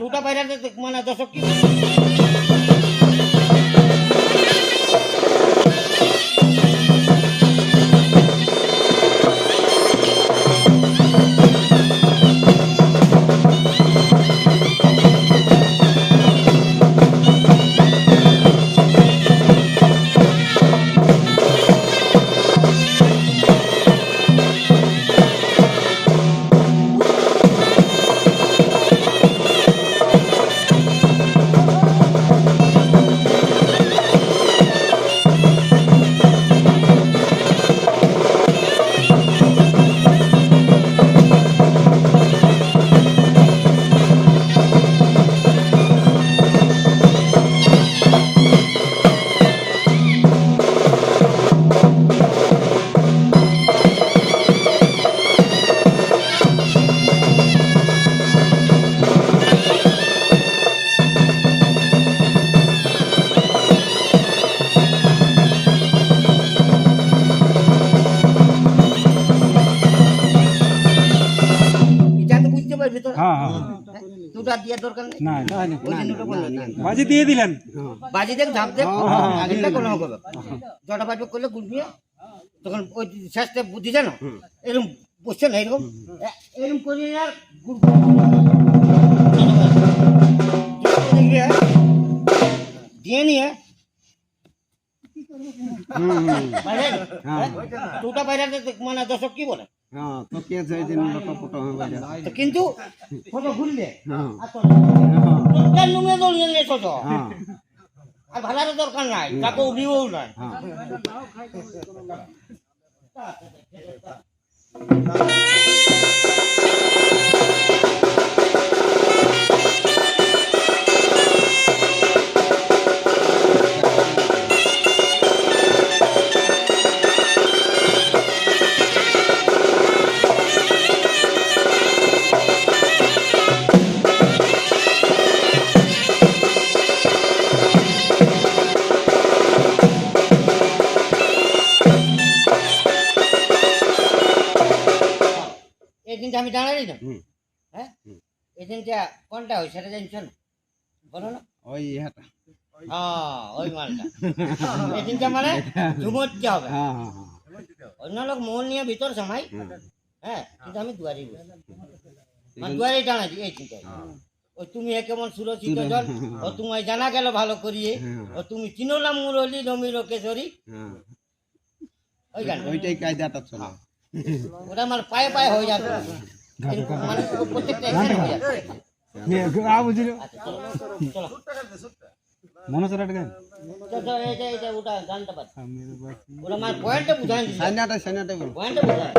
দুটা বাইরে মানে দর্শক কি এটা হ্যাঁ হ্যাঁ। দুটা দিয়ে দরকার নেই? না ওই জন্য তো বললাম। বাজি দিয়ে দিলেন? বাজি দেখ ধাপ দেখ। আগেরটা কোনো হবে জটা বাজবে করলে গুলবিয়ে তখন ওই শেষটা বুদ্ধি জানো? এরকম বসছে না এরকম? এরকম করে আর হ্যাঁ? দিয়ে নিয়ে হ্যাঁ? দুটা বাইরে মানে দর্শক কি বলে? হ্যাঁ তো কে চাই দিন লোটা ফটো হবে বাইরে তো কিন্তু ফটো ঘুরলে? হ্যাঁ। তো দরকার নুমে দলিয়ে নিয়ে ছোট হ্যাঁ। আর ভাড়ার দরকার নাই তাকে উঠিও নাই। হ্যাঁ। না হ্যাঁ? কোনটা হয় সেটা জানছো না বলো না। ওই হ্যাঁ ওই মালটা। এই মানে হবে। হ্যাঁ হ্যাঁ অন্য লোক মন নিয়ে ভিতর সময় হ্যাঁ কিন্তু আমি দুয়ারি মানে দুয়ারি টানাছি এই চিন্তা ও তুমি কেমন সুরক্ষিত জল ও তোমায় জানা গেল ভালো করিয়ে। ও তুমি চিনলাম মুরলি কেশরী? হ্যাঁ। ওই গান ওইটাই কায়দাটা ওটা আমার পায়ে পায়ে হয়ে যাবে। মানে প্রত্যেকটা এখানে হয়ে যাবে আ বুঝিল? আচ্ছা চলো চলো মনে গান ওটা গানটা বাদ ওটা আমার পয়েন্টটা বুঝাই সাইনাটা সাইনাটা বল। পয়েন্টটা বুঝাই।